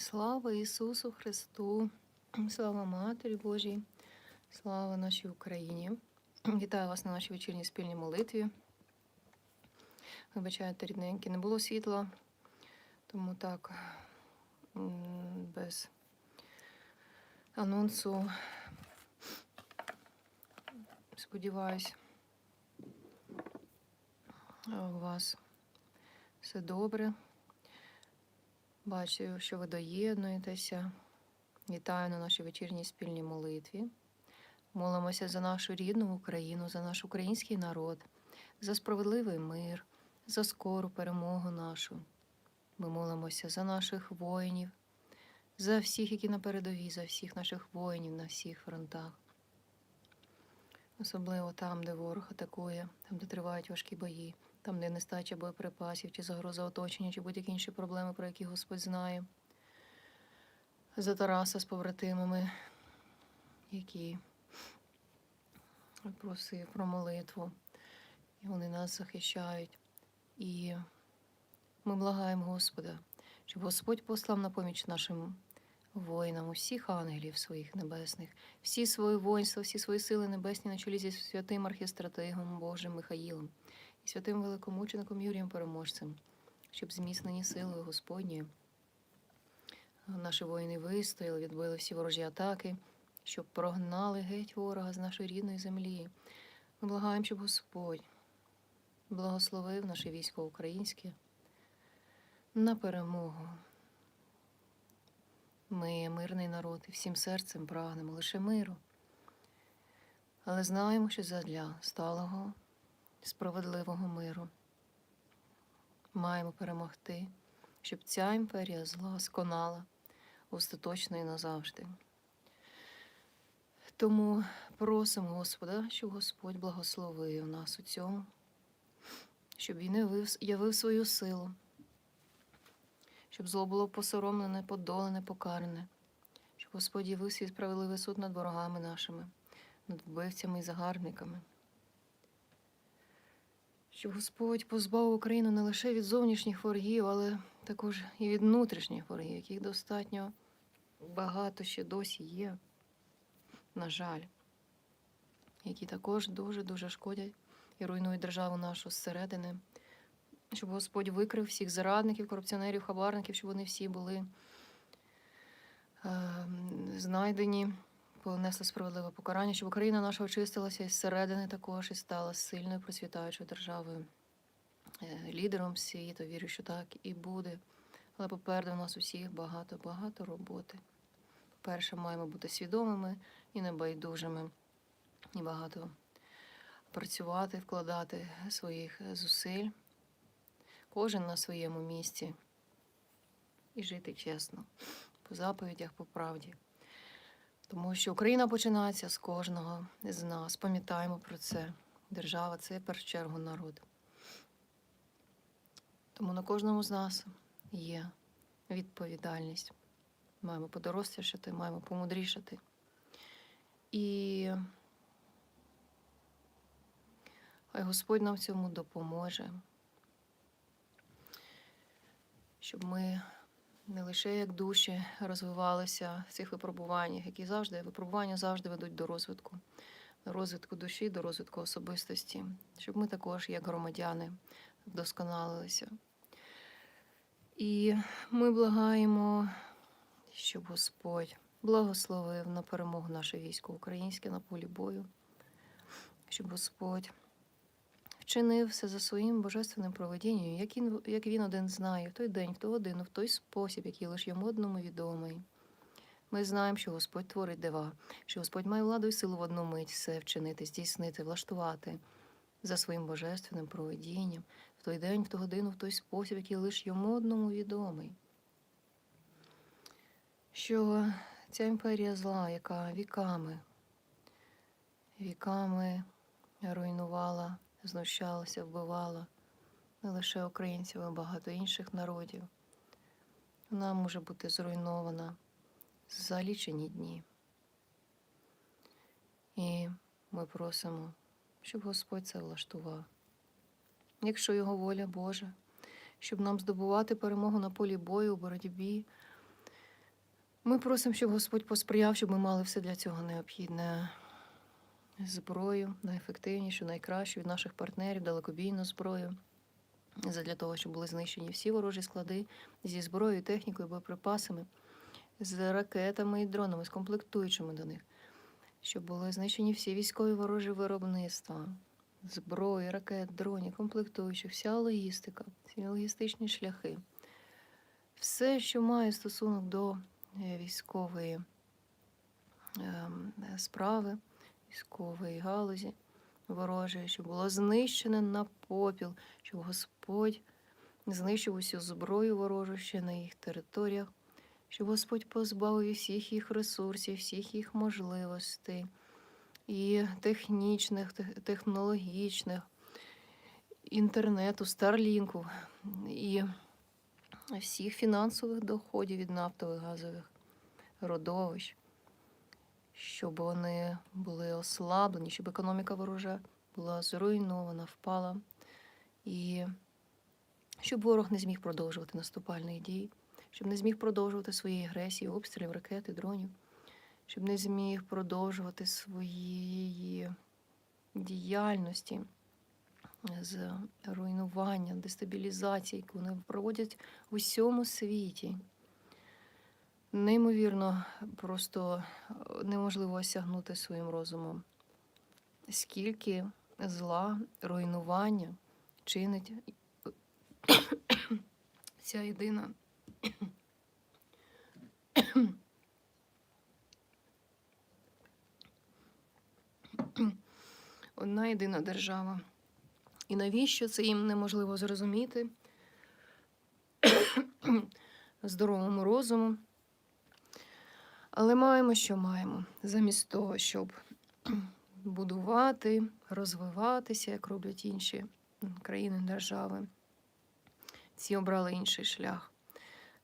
Слава Ісусу Христу, слава Матері Божій, слава нашій Україні. Вітаю вас на нашій вечірній спільній молитві. Вибачайте, рідненькі, не було світла, тому так, без анонсу. Сподіваюсь, у вас все добре. Бачу, що ви доєднуєтеся. Вітаю на нашій вечірній спільній молитві. Молимося за нашу рідну Україну, за наш український народ, за справедливий мир, за скору перемогу нашу. Ми молимося за наших воїнів, за всіх, які на передовій, за всіх наших воїнів на всіх фронтах. Особливо там, де ворог атакує, там, де тривають важкі бої, там, де нестача боєприпасів, чи загроза оточення, чи будь-які інші проблеми, про які Господь знає. За Тараса з побратимами, які просив про молитву, і вони нас захищають. І ми благаємо Господа, щоб Господь послав на поміч нашим воїнам, усіх ангелів своїх небесних, всі свої воїнства, всі свої сили небесні на чолі зі святим архістратигом Божим Михаїлом і святим великомучеником Юрієм Переможцем, щоб зміцнені силою Господні наші воїни вистояли, відбили всі ворожі атаки, щоб прогнали геть ворога з нашої рідної землі. Ми благаємо, щоб Господь благословив наше військо українське на перемогу. Ми мирний народ і всім серцем прагнемо лише миру. Але знаємо, що задля сталого, справедливого миру маємо перемогти, щоб ця імперія зла сконала остаточно і назавжди. Тому просимо Господа, щоб Господь благословив нас у цьому, щоб Він явив, свою силу, щоб зло було посоромлене, подолене, покаране, щоб Господь явив свій справедливий суд над ворогами нашими, над вбивцями і загарбниками. Щоб Господь позбавив Україну не лише від зовнішніх ворогів, але також і від внутрішніх ворогів, яких достатньо багато ще досі є, на жаль, які також дуже-дуже шкодять і руйнують державу нашу зсередини, щоб Господь викрив всіх зрадників, корупціонерів, хабарників, щоб вони всі були е, знайдені, понесли справедливе покарання, щоб Україна наша очистилася із середини також і стала сильною процвітаючою державою, е, лідером світу. Вірю, що так і буде. Але попереду у нас усіх багато-багато роботи. Перше, маємо бути свідомими і небайдужими, і багато працювати, вкладати своїх зусиль, кожен на своєму місці, і жити чесно, по заповідях, по правді. Тому що Україна починається з кожного з нас. Пам'ятаємо про це. Держава це в першу чергу народ. Тому на кожному з нас є відповідальність. Маємо подорослішати, маємо помудрішати. І хай Господь нам в цьому допоможе, щоб ми не лише як душі розвивалися в цих випробуваннях, які завжди випробування завжди ведуть до розвитку, до розвитку душі, до розвитку особистості, щоб ми також, як громадяни, вдосконалилися. І ми благаємо, щоб Господь благословив на перемогу наше військо українське на полі бою, щоб Господь вчинив все за своїм божественним проведінням, як він, як він один знає, в той день, в ту годину, в той спосіб, який лише йому одному відомий. Ми знаємо, що Господь творить дива, що Господь має владу і силу в одну мить все вчинити, здійснити, влаштувати за своїм божественним проведінням, в той день, в ту годину, в той спосіб, який лише йому одному відомий. Що ця імперія зла, яка віками, віками руйнувала, знущалася, вбивала не лише українців, а багато інших народів, вона може бути зруйнована за лічені дні. І ми просимо, щоб Господь це влаштував. Якщо його воля Божа, щоб нам здобувати перемогу на полі бою у боротьбі Ми просимо, щоб Господь посприяв, щоб ми мали все для цього необхідне зброю, найефективнішу, найкращу від наших партнерів, далекобійну зброю. Задля того, щоб були знищені всі ворожі склади зі зброєю, технікою, боєприпасами, з ракетами і дронами, з комплектуючими до них, щоб були знищені всі військові ворожі виробництва, зброї, ракет, дронів, комплектуючих, вся логістика, всі логістичні шляхи. Все, що має стосунок до е, військової ем, справи, військової галузі ворожої, щоб було знищене на попіл, щоб Господь знищив усю зброю ворожу ще на їх територіях, щоб Господь позбавив всіх їх ресурсів, всіх їх можливостей, і технічних, технологічних, інтернету, старлінку, і всіх фінансових доходів від нафтових газових родовищ, щоб вони були ослаблені, щоб економіка ворожа була зруйнована, впала, і щоб ворог не зміг продовжувати наступальних дій, щоб не зміг продовжувати свої агресії, обстрілів, ракет і дронів, щоб не зміг продовжувати своєї діяльності з руйнування, дестабілізації, яку вони проводять в усьому світі. Неймовірно, просто е, неможливо осягнути своїм розумом. Скільки зла, руйнування чинить ця єдина. Одна єдина держава. І навіщо це їм неможливо зрозуміти здоровому розуму. Але маємо, що маємо. Замість того, щоб будувати, розвиватися, як роблять інші країни, держави. Ці обрали інший шлях.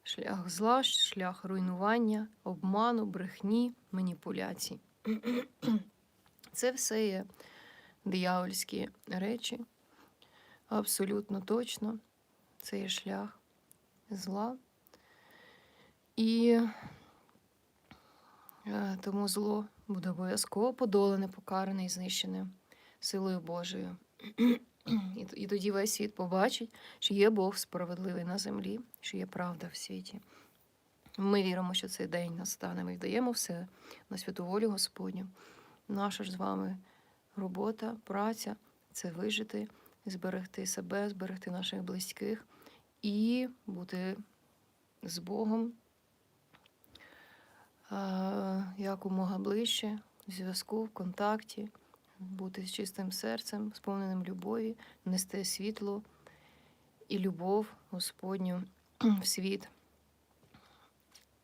Шлях зла, шлях руйнування, обману, брехні, маніпуляцій. Це все є диявольські речі. Абсолютно точно. Це є шлях зла. І тому зло буде обов'язково подолене, покаране і знищене силою Божою. І, тоді весь світ побачить, що є Бог справедливий на землі, що є правда в світі. Ми віримо, що цей день настане. Ми вдаємо все на святу волю Господню. Наша ж з вами робота, праця це вижити, зберегти себе, зберегти наших близьких і бути з Богом е, якомога ближче, в зв'язку, в контакті, бути з чистим серцем, сповненим любові, нести світло і любов Господню в світ.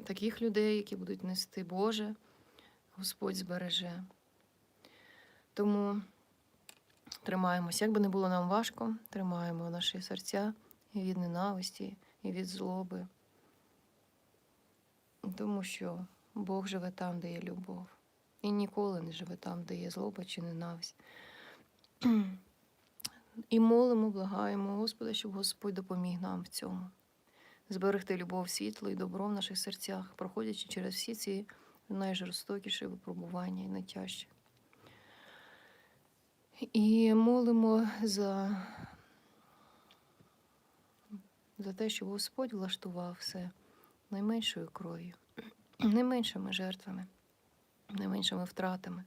Таких людей, які будуть нести Боже, Господь збереже. Тому тримаємося, як би не було нам важко, тримаємо наші серця і від ненависті, і від злоби. Тому що Бог живе там, де є любов. І ніколи не живе там, де є злоба чи ненависть. І молимо, благаємо Господа, щоб Господь допоміг нам в цьому. Зберегти любов, світло і добро в наших серцях, проходячи через всі ці найжорстокіші випробування і найтяжчі. І молимо за, за те, щоб Господь влаштував все найменшою кров'ю, найменшими жертвами, найменшими втратами,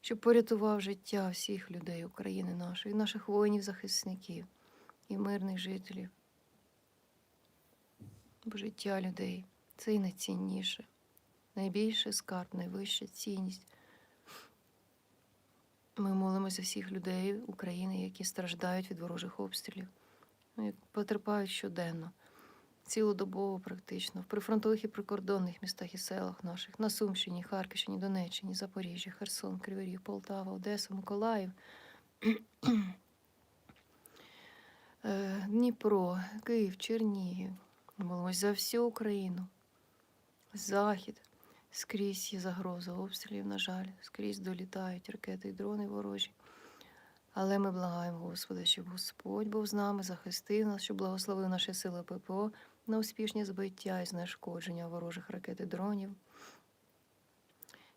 щоб порятував життя всіх людей України нашої, наших воїнів-захисників і мирних жителів. Бо життя людей це і найцінніше, найбільший скарб, найвища цінність. Ми молимося всіх людей України, які страждають від ворожих обстрілів, ну, потерпають щоденно, цілодобово практично, в прифронтових і прикордонних містах і селах наших, на Сумщині, Харківщині, Донеччині, Запоріжжі, Херсон, Кривий Ріг, Полтава, Одеса, Миколаїв, е, Дніпро, Київ, Чернігів. Молимось за всю Україну, Захід. Скрізь є загроза обстрілів, на жаль, скрізь долітають ракети і дрони ворожі. Але ми благаємо Господа, щоб Господь був з нами, захистив нас, щоб благословив наші сили ППО на успішні збиття і знешкодження ворожих ракет і дронів,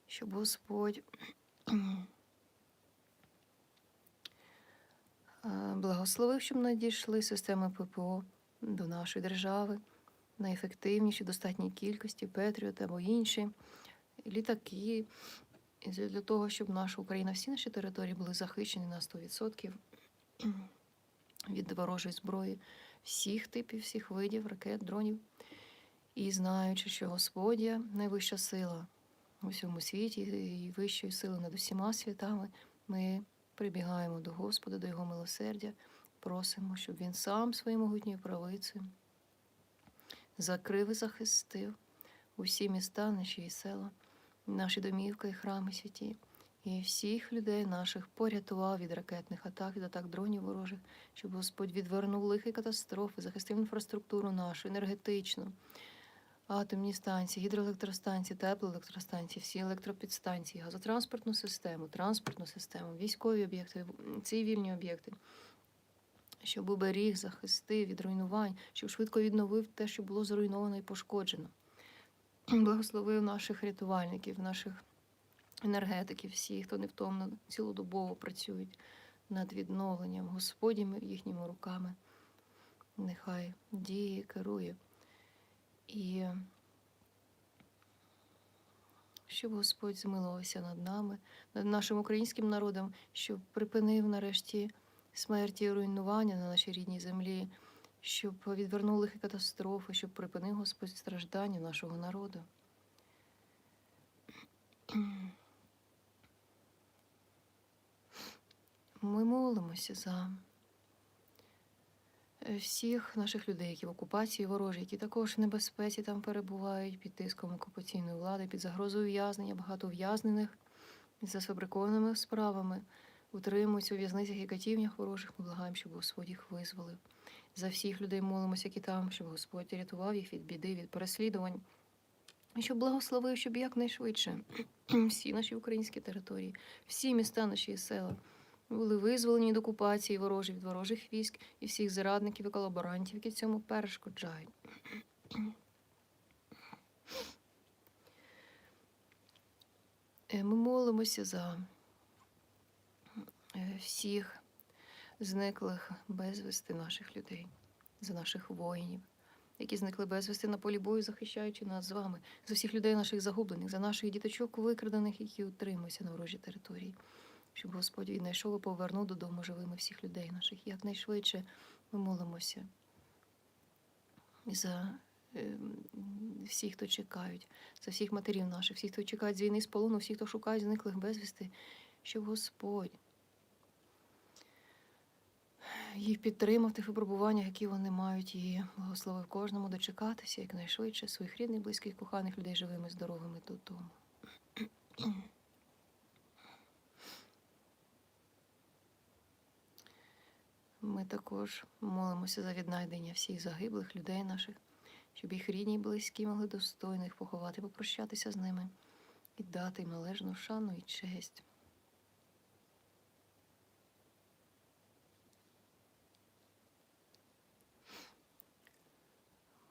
щоб Господь благословив, щоб надійшли системи ППО до нашої держави найефективніші, достатній кількості, Петріот або інші літаки, для того, щоб наша Україна, всі наші території були захищені на 100% від ворожої зброї всіх типів, всіх видів ракет, дронів. І знаючи, що Господь є найвища сила у всьому світі і вищої сили над усіма світами, ми прибігаємо до Господа, до Його милосердя, просимо, щоб Він сам своєю могутньою правицею закрив і захистив усі міста, наші села, наші домівки і храми святі, і всіх людей наших порятував від ракетних атак, від атак дронів ворожих, щоб Господь відвернув лихі катастрофи, захистив інфраструктуру нашу, енергетичну, атомні станції, гідроелектростанції, теплоелектростанції, всі електропідстанції, газотранспортну систему, транспортну систему, військові об'єкти, цивільні об'єкти. Щоб уберіг, захистив від руйнувань, щоб швидко відновив те, що було зруйновано і пошкоджено. Благословив наших рятувальників, наших енергетиків, всіх, хто невтомно цілодобово працюють над відновленням Господніми їхніми руками. Нехай діє, керує. І щоб Господь змилувався над нами, над нашим українським народом, щоб припинив нарешті смерті і руйнування на нашій рідній землі, щоб відвернув лихі катастрофи, щоб припинив Господь страждання нашого народу. Ми молимося за е, всіх наших людей, які в окупації ворожі, які також в небезпеці там перебувають під тиском окупаційної влади, під загрозою ув'язнення, багато ув'язнених за сфабрикованими справами утримуються у в'язницях і катівнях ворожих. Ми благаємо, щоб Господь їх визволив. За всіх людей молимося, які там, щоб Господь рятував їх від біди, від переслідувань. І щоб благословив, щоб якнайшвидше всі наші українські території, всі міста наші села були визволені від окупації ворожі від ворожих військ і всіх зрадників і колаборантів, які цьому перешкоджають. Е, Ми молимося за е, всіх зниклих безвісти наших людей, за наших воїнів, які зникли безвісти на полі бою, захищаючи нас з вами, за всіх людей наших загублених, за наших діточок викрадених, які утримуються на ворожій території, щоб Господь віднайшов і повернув додому живими всіх людей наших. Якнайшвидше ми молимося за е, всіх, хто чекають, за всіх матерів наших, всіх, хто чекають з війни з полону, всіх, хто шукає зниклих безвісти, щоб Господь їх підтримав в тих випробуваннях, які вони мають, і благословив кожному дочекатися якнайшвидше своїх рідних, близьких, коханих людей живими, здоровими додому. Ми також молимося за віднайдення всіх загиблих людей наших, щоб їх рідні і близькі могли достойно їх поховати, попрощатися з ними і дати їм належну шану і честь.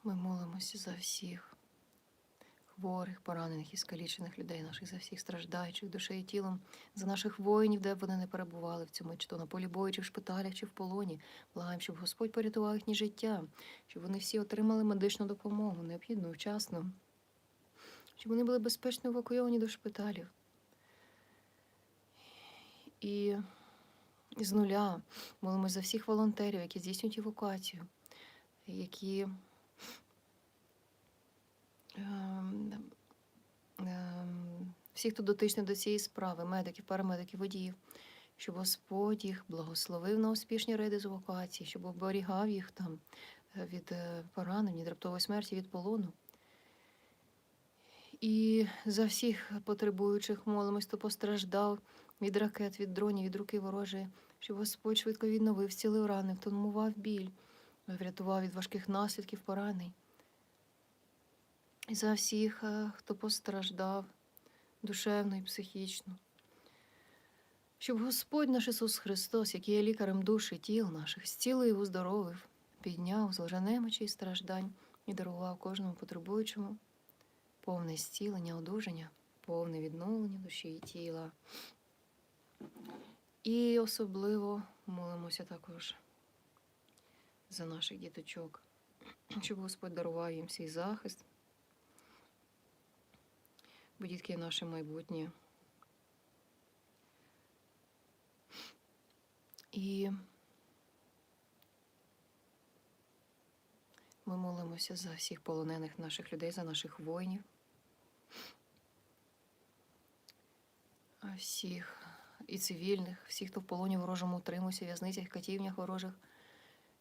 Ми молимося за всіх хворих, поранених і скалічених людей наших, за всіх страждаючих душею і тілом, за наших воїнів, де б вони не перебували в цьому, чи то на полі бою, чи в шпиталях, чи в полоні. Благаємо, щоб Господь порятував їхнє життя, щоб вони всі отримали медичну допомогу, необхідну, вчасно, щоб вони були безпечно евакуйовані до шпиталів. І з нуля молимося за всіх волонтерів, які здійснюють евакуацію, які ем, ем, всі, хто дотичний до цієї справи, медиків, парамедиків, водіїв, щоб Господь їх благословив на успішні рейди з евакуації, щоб оберігав їх там е, від е, поранень, від раптової смерті, від полону. І за всіх потребуючих молимось, хто постраждав від ракет, від дронів, від руки ворожої, щоб Господь швидко відновив, зцілив рани, втонмував біль, врятував від важких наслідків поранень. І за всіх, е, хто постраждав душевно і психічно. Щоб Господь наш Ісус Христос, який є лікарем душ і тіл наших, зцілив, уздоровив, підняв з немочі і страждань, і дарував кожному потребуючому повне зцілення, одужання, повне відновлення душі і тіла. І особливо молимося також за наших діточок, щоб Господь дарував їм свій захист, бо дітки є наше майбутнє. І ми молимося за всіх полонених наших людей, за наших воїнів, всіх і цивільних, всіх, хто в полоні ворожому утримується, в'язницях, катівнях ворожих,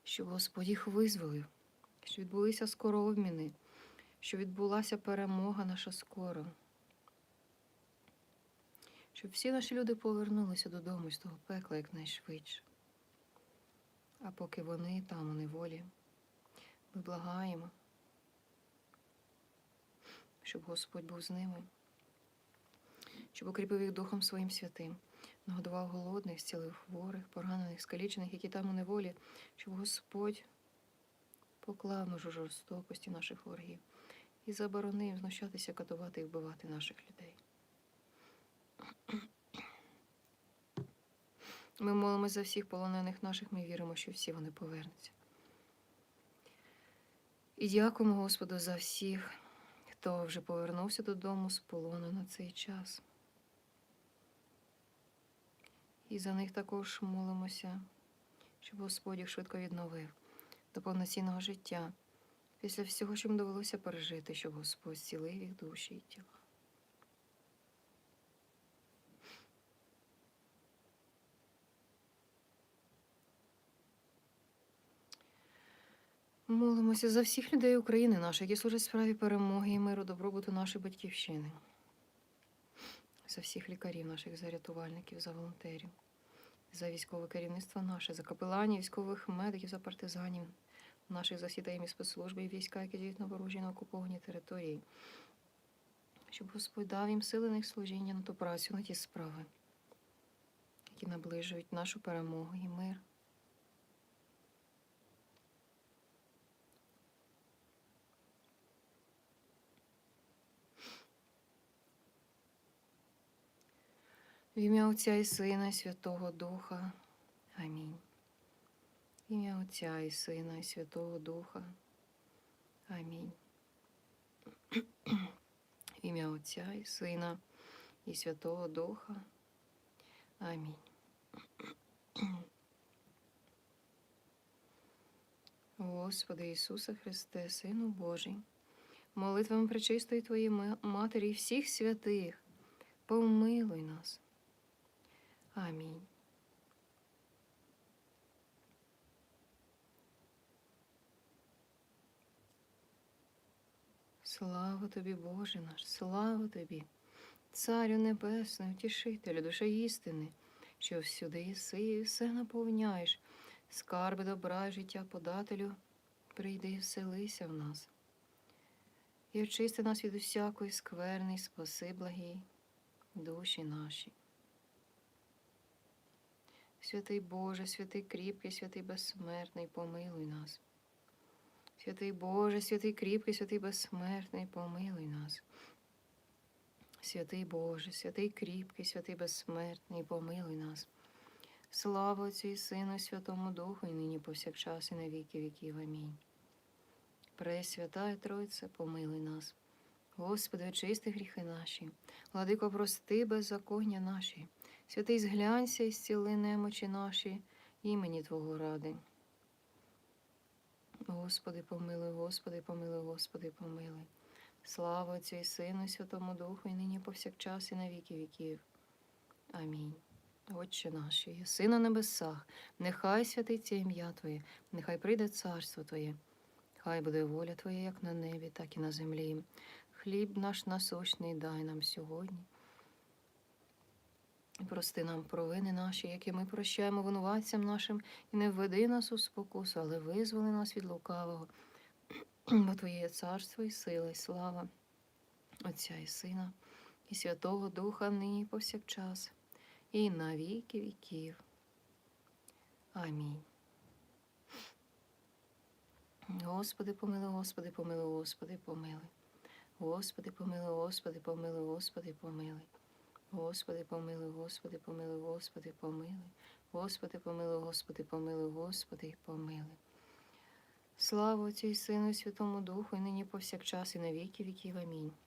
щоб Господь їх визволив, що відбулися скоро обміни, що відбулася перемога наша скоро. Щоб всі наші люди повернулися додому з того пекла якнайшвидше. А поки вони там у неволі, ми благаємо, щоб Господь був з ними, щоб укріпив їх Духом Своїм святим, нагодував голодних, зцілив хворих, поранених, скалічених, які там у неволі, щоб Господь поклав ножу жорстокості наших ворогів і заборонив знущатися, катувати і вбивати наших людей. Ми молимося за всіх полонених наших, ми віримо, що всі вони повернуться. І дякуємо Господу за всіх, хто вже повернувся додому з полону на цей час. І за них також молимося, щоб Господь їх швидко відновив до повноцінного життя після всього, що їм довелося пережити, щоб Господь зцілив їх душі і тіла. Молимося за всіх людей України наших, які служать справі перемоги і миру, добробуту нашої батьківщини, за всіх лікарів наших, за рятувальників, за волонтерів, за військове керівництво наше, за капеланів, військових медиків, за партизанів, наших засідаєм і спецслужби і війська, які діють на ворожій на окупованій території, щоб Господь дав їм сили на їх служіння на ту працю, на ті справи, які наближують нашу перемогу і мир. В ім'я Отця і Сина, і Святого Духа. Амінь. В ім'я Отця і Сина, і Святого Духа. Амінь. В ім'я Отця і Сина, і Святого Духа. Амінь. Господи Ісусе Христе, Сину Божий, молитвами пречистої Твоєї Матері і всіх святих, помилуй нас. Амінь. Слава тобі, Боже наш, слава тобі, Царю Небесний, утішителю, душе істини, що всюди єси і все наповняєш, скарби добра, життя подателю, прийди і вселися в нас. І очисти нас від усякої скверни, спаси благій душі наші. Святий Боже, святий кріпкий, святий безсмертний, помилуй нас. Святий Боже, святий кріпкий, святий безсмертний, помилуй нас. Святий Боже, святий кріпкий, святий безсмертний, помилуй нас. Слава Отцю і Сину, Святому Духу, і нині повсякчас, і на віки віків. Амінь. Пресвята Тройце, помилуй нас. Господи, очисти гріхи наші, владико, прости беззаконня наші. Святий зглянься і зціли немочі наші, імені Твого ради. Господи, помилуй, Господи, помилуй, Господи, помилуй. Слава Отцю і Сину, Святому Духу, і нині повсякчас, і на віки віків. Амінь. Отче наш, єси на небесах, нехай святиться ім'я Твоє, нехай прийде царство Твоє, хай буде воля Твоя, як на небі, так і на землі. Хліб наш насущний дай нам сьогодні. І Прости нам провини наші, які ми прощаємо винуватцям нашим, і не введи нас у спокусу, але визволи нас від лукавого. Бо Твоє є царство і сила, і слава Отця і Сина, і Святого Духа нині повсякчас, і на віки віків. Амінь. Господи, помилуй, Господи, помилуй, Господи, помилуй. Господи, помилуй, Господи, помилуй, Господи, помилуй. Господи, помилуй, Господи, помилуй, Господи, помилуй. Господи, помилуй, Господи, помилуй, Господи, помилуй. Слава Отцю і Сину, і Святому Духу, і нині повсякчас, і на віки віків. Амінь.